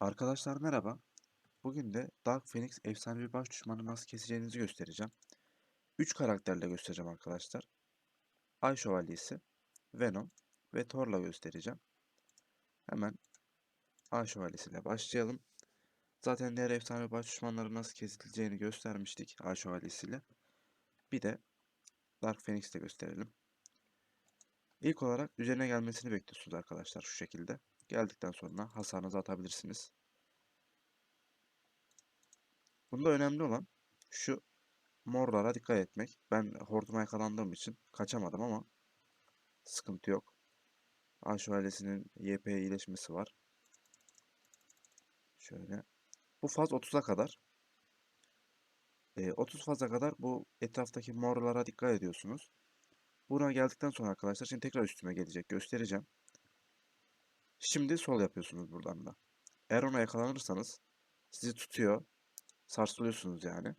Arkadaşlar merhaba. Bugün de Dark Phoenix efsanevi baş düşmanı nasıl keseceğinizi göstereceğim. 3 karakterle göstereceğim arkadaşlar. Ay Şövalyesi, Venom ve Thor'la göstereceğim. Hemen Ay Şövalyesiyle başlayalım. Zaten diğer efsanevi baş düşmanları nasıl kesileceğini göstermiştik Ay Şövalyesiyle. Bir de Dark Phoenix'te gösterelim. İlk olarak üzerine gelmesini bekliyorsunuz arkadaşlar şu şekilde. Geldikten sonra hasarınızı atabilirsiniz. Bunda önemli olan şu morlara dikkat etmek. Ben hortuma yakalandığım için kaçamadım ama sıkıntı yok. A şövalyesinin YP iyileşmesi var. Şöyle. Bu faz 30'a kadar. E, 30 faza kadar bu etraftaki morlara dikkat ediyorsunuz. Buna geldikten sonra arkadaşlar şimdi tekrar üstüme gelecek. Göstereceğim. Şimdi sol yapıyorsunuz buradan da. Eğer ona yakalanırsanız sizi tutuyor. Sarsılıyorsunuz yani.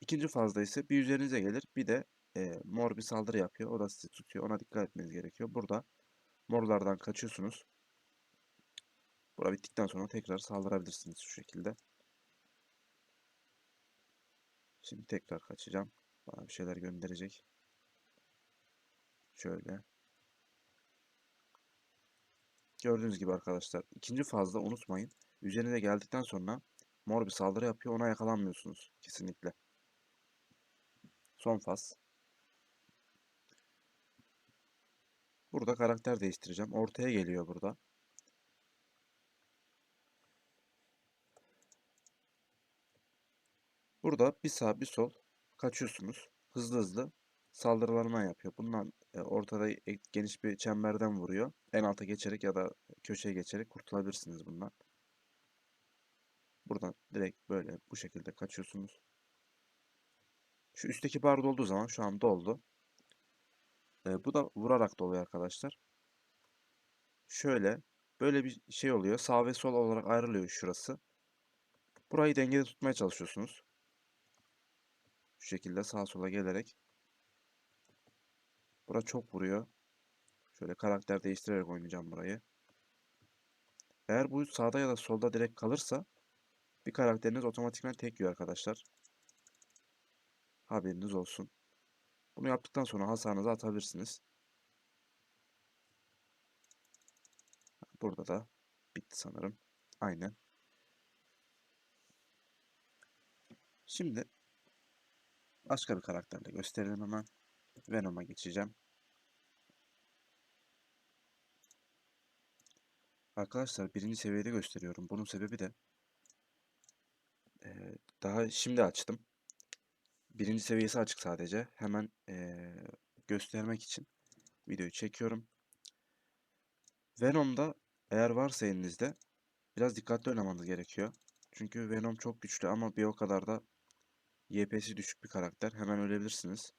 İkinci fazda ise bir üzerinize gelir. Bir de e, mor bir saldırı yapıyor. O da sizi tutuyor. Ona dikkat etmeniz gerekiyor. Burada morlardan kaçıyorsunuz. Bura bittikten sonra tekrar saldırabilirsiniz şu şekilde. Şimdi tekrar kaçacağım. Bana bir şeyler gönderecek. Şöyle. Gördüğünüz gibi arkadaşlar. ikinci fazla unutmayın. Üzerine geldikten sonra mor bir saldırı yapıyor. Ona yakalanmıyorsunuz. Kesinlikle. Son faz. Burada karakter değiştireceğim. Ortaya geliyor burada. Burada bir sağ bir sol kaçıyorsunuz. Hızlı hızlı saldırılarına yapıyor. Bundan e, ortada e- geniş bir çemberden vuruyor. En alta geçerek ya da köşeye geçerek kurtulabilirsiniz bundan. Buradan direkt böyle bu şekilde kaçıyorsunuz. Şu üstteki bar dolduğu zaman şu an doldu. E, bu da vurarak doluyor arkadaşlar. Şöyle böyle bir şey oluyor. Sağ ve sol olarak ayrılıyor şurası. Burayı dengede tutmaya çalışıyorsunuz. Şu şekilde sağa sola gelerek. Bura çok vuruyor. Şöyle karakter değiştirerek oynayacağım burayı. Eğer bu sağda ya da solda direkt kalırsa bir karakteriniz otomatikman tek yiyor arkadaşlar. Haberiniz olsun. Bunu yaptıktan sonra hasarınızı atabilirsiniz. Burada da bitti sanırım. Aynen. Şimdi başka bir karakterle gösterelim hemen. Venom'a geçeceğim. Arkadaşlar birinci seviyede gösteriyorum. Bunun sebebi de eee, daha şimdi açtım. Birinci seviyesi açık sadece. Hemen eee, göstermek için videoyu çekiyorum. Venom'da eğer varsa elinizde biraz dikkatli oynamanız gerekiyor. Çünkü Venom çok güçlü ama bir o kadar da YP'si düşük bir karakter. Hemen ölebilirsiniz.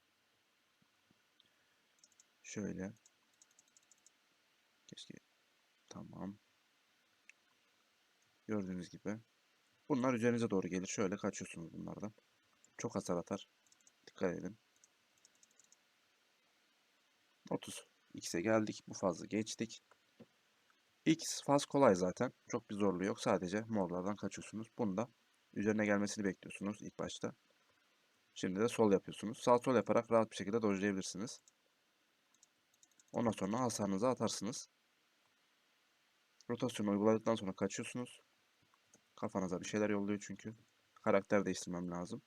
Şöyle. Keşke. Tamam. Gördüğünüz gibi. Bunlar üzerinize doğru gelir. Şöyle kaçıyorsunuz bunlardan. Çok hasar atar. Dikkat edin. 30. X'e geldik. Bu fazla geçtik. X faz kolay zaten. Çok bir zorluğu yok. Sadece morlardan kaçıyorsunuz. Bunda üzerine gelmesini bekliyorsunuz ilk başta. Şimdi de sol yapıyorsunuz. Sağ sol yaparak rahat bir şekilde dojlayabilirsiniz. Ondan sonra hasarınızı atarsınız. Rotasyon uyguladıktan sonra kaçıyorsunuz. Kafanıza bir şeyler yolluyor çünkü. Karakter değiştirmem lazım.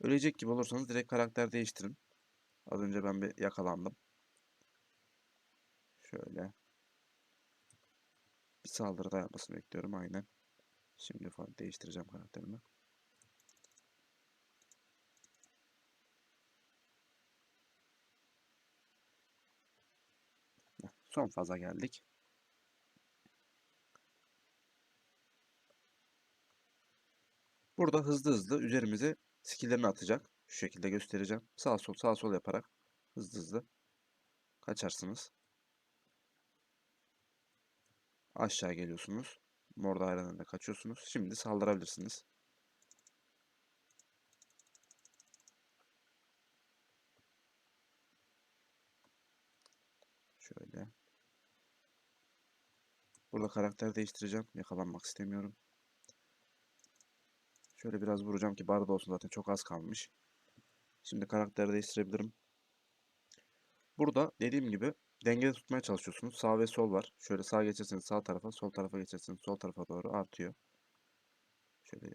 Ölecek gibi olursanız direkt karakter değiştirin. Az önce ben bir yakalandım. Şöyle. Bir saldırı da bekliyorum aynen. Şimdi falan değiştireceğim karakterimi. Son faza geldik. Burada hızlı hızlı üzerimize skillerini atacak. Şu şekilde göstereceğim. Sağ sol sağ sol yaparak hızlı hızlı kaçarsınız. Aşağı geliyorsunuz. Mor daireden de kaçıyorsunuz. Şimdi saldırabilirsiniz. Şöyle. Burada karakter değiştireceğim. Yakalanmak istemiyorum. Şöyle biraz vuracağım ki barda olsun zaten çok az kalmış. Şimdi karakteri değiştirebilirim. Burada dediğim gibi dengede tutmaya çalışıyorsunuz. Sağ ve sol var. Şöyle sağa geçerseniz sağ tarafa, sol tarafa geçerseniz sol tarafa doğru artıyor. Şöyle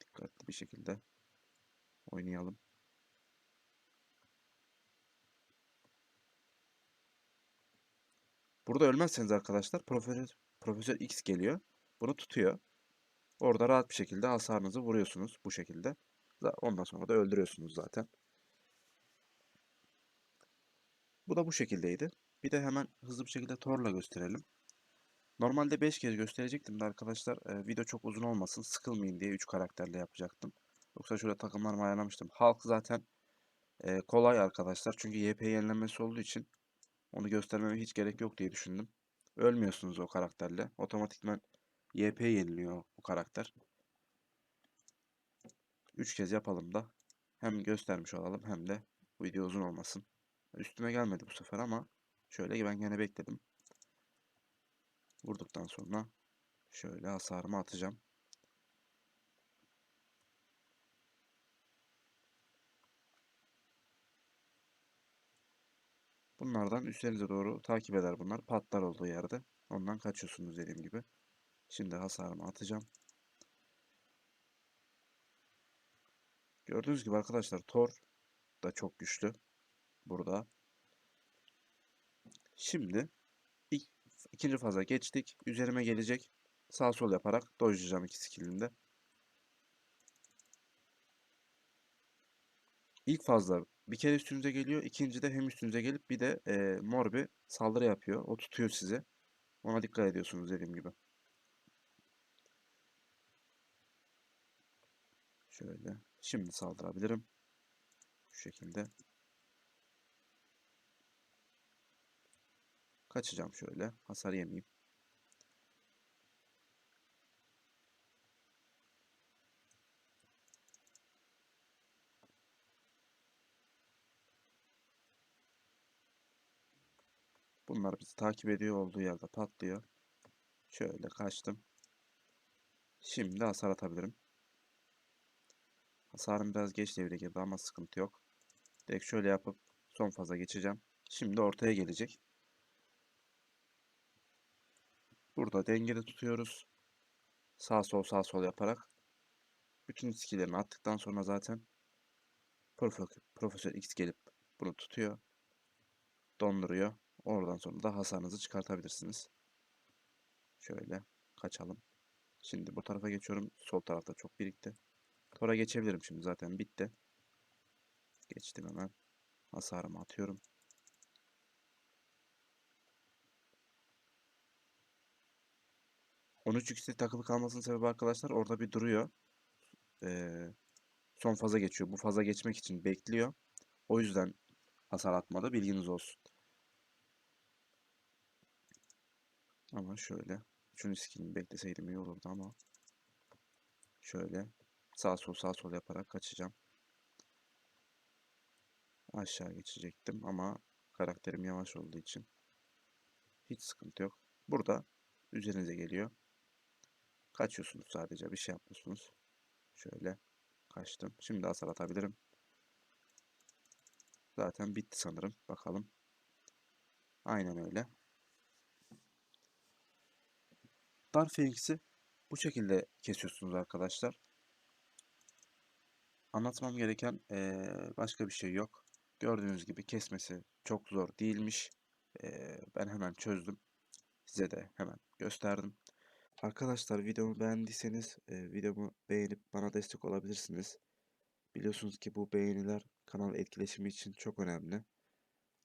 dikkatli bir şekilde oynayalım. Burada ölmezseniz arkadaşlar Profesör, Profesör X geliyor. Bunu tutuyor. Orada rahat bir şekilde hasarınızı vuruyorsunuz bu şekilde. Ondan sonra da öldürüyorsunuz zaten. Bu da bu şekildeydi. Bir de hemen hızlı bir şekilde Thor'la gösterelim. Normalde 5 kez gösterecektim de arkadaşlar e, video çok uzun olmasın sıkılmayın diye 3 karakterle yapacaktım. Yoksa şöyle takımlarımı ayarlamıştım. Hulk zaten e, kolay arkadaşlar. Çünkü YP yenilenmesi olduğu için onu göstermeme hiç gerek yok diye düşündüm. Ölmüyorsunuz o karakterle. Otomatikman YP yeniliyor bu karakter. 3 kez yapalım da hem göstermiş olalım hem de video uzun olmasın. Üstüme gelmedi bu sefer ama şöyle ben gene bekledim. Vurduktan sonra şöyle hasarımı atacağım. Bunlardan üstlerinize doğru takip eder bunlar. Patlar olduğu yerde. Ondan kaçıyorsunuz dediğim gibi. Şimdi hasarımı atacağım. Gördüğünüz gibi arkadaşlar Thor da çok güçlü. Burada. Şimdi ilk, ikinci faza geçtik. Üzerime gelecek. Sağ sol yaparak dojlayacağım iki skillinde. İlk fazla bir kere üstünüze geliyor. İkinci de hem üstünüze gelip bir de e, mor bir saldırı yapıyor. O tutuyor sizi. Ona dikkat ediyorsunuz dediğim gibi. Şöyle. Şimdi saldırabilirim. Şu şekilde. Kaçacağım şöyle. Hasar yemeyeyim. Bunlar bizi takip ediyor olduğu yerde patlıyor. Şöyle kaçtım. Şimdi hasar atabilirim. Hasarım biraz geç devre girdi ama sıkıntı yok. Direkt şöyle yapıp son faza geçeceğim. Şimdi ortaya gelecek. Burada dengede tutuyoruz. Sağ sol sağ sol yaparak. Bütün skillerini attıktan sonra zaten Profesör X gelip bunu tutuyor. Donduruyor. Oradan sonra da hasarınızı çıkartabilirsiniz. Şöyle kaçalım. Şimdi bu tarafa geçiyorum. Sol tarafta çok birikti. Tora geçebilirim şimdi zaten bitti. Geçtim hemen. Hasarımı atıyorum. On üç x'te takılı kalmasının sebebi arkadaşlar orada bir duruyor. Ee, son faza geçiyor. Bu faza geçmek için bekliyor. O yüzden hasar atmadı. Bilginiz olsun. Ama şöyle. Şunu skillini bekleseydim iyi olurdu ama. Şöyle. Sağ sol sağ sol yaparak kaçacağım. Aşağı geçecektim ama karakterim yavaş olduğu için hiç sıkıntı yok. Burada üzerinize geliyor. Kaçıyorsunuz sadece bir şey yapmıyorsunuz. Şöyle kaçtım. Şimdi hasar atabilirim. Zaten bitti sanırım. Bakalım. Aynen öyle. Dar Phoenix'i bu şekilde kesiyorsunuz arkadaşlar. Anlatmam gereken ee, başka bir şey yok. Gördüğünüz gibi kesmesi çok zor değilmiş. Ee, ben hemen çözdüm. Size de hemen gösterdim. Arkadaşlar videomu beğendiyseniz e, videomu beğenip bana destek olabilirsiniz. Biliyorsunuz ki bu beğeniler kanal etkileşimi için çok önemli.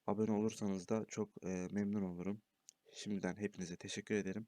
Abone olursanız da çok e, memnun olurum. Şimdiden hepinize teşekkür ederim.